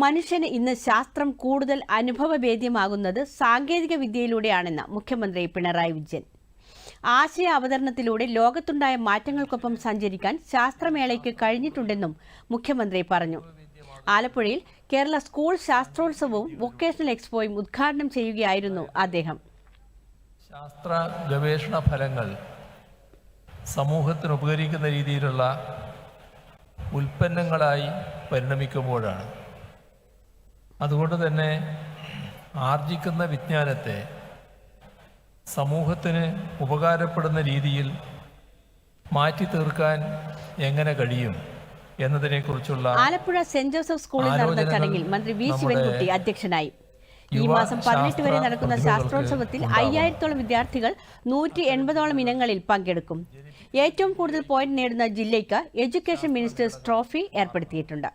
മനുഷ്യന് ഇന്ന് ശാസ്ത്രം കൂടുതൽ അനുഭവവേദ്യമാകുന്നത് സാങ്കേതിക വിദ്യയിലൂടെയാണെന്ന് മുഖ്യമന്ത്രി പിണറായി വിജയൻ. ആശയ അവതരണത്തിലൂടെ ലോകത്തുണ്ടായ മാറ്റങ്ങൾക്കൊപ്പം സഞ്ചരിക്കാൻ ശാസ്ത്രമേളയ്ക്ക് കഴിഞ്ഞിട്ടുണ്ടെന്നും മുഖ്യമന്ത്രി പറഞ്ഞു. ആലപ്പുഴയിൽ കേരള സ്കൂൾ ശാസ്ത്രോത്സവവും വൊക്കേഷണൽ എക്സ്പോയും ഉദ്ഘാടനം ചെയ്യുകയായിരുന്നു അദ്ദേഹം. ശാസ്ത്ര ഗവേഷണ ഫലങ്ങൾ സമൂഹത്തിന് ഉപകരിക്കുന്ന രീതിയിലുള്ള ഉൽപ്പന്നങ്ങളായി പരിണമിക്കുമ്പോഴാണ്. അതുകൊണ്ട് തന്നെ ആർജിക്കുന്ന വിജ്ഞാനത്തെ സമൂഹത്തിന് ഉപകാരപ്പെടുന്ന രീതിയിൽ മാറ്റി തീർക്കാൻ എങ്ങനെ കഴിയും എന്നതിനെക്കുറിച്ചുള്ള ആലപ്പുഴ സെന്റ് ജോസഫ് സ്കൂളിൽ നടന്ന ചടങ്ങിൽ മന്ത്രി വി ശിവൻകുട്ടി അധ്യക്ഷനായി. ഈ മാസം പതിനെട്ട് വരെ നടക്കുന്ന ശാസ്ത്രോത്സവത്തിൽ. അയ്യായിരത്തോളം വിദ്യാർത്ഥികൾ നൂറ്റി എൺപതോളം ഇനങ്ങളിൽ പങ്കെടുക്കും. ഏറ്റവും കൂടുതൽ പോയിന്റ് നേടുന്ന ജില്ലയ്ക്ക് എഡ്യൂക്കേഷൻ മിനിസ്റ്റേഴ്സ് ട്രോഫി ഏർപ്പെടുത്തിയിട്ടുണ്ട്.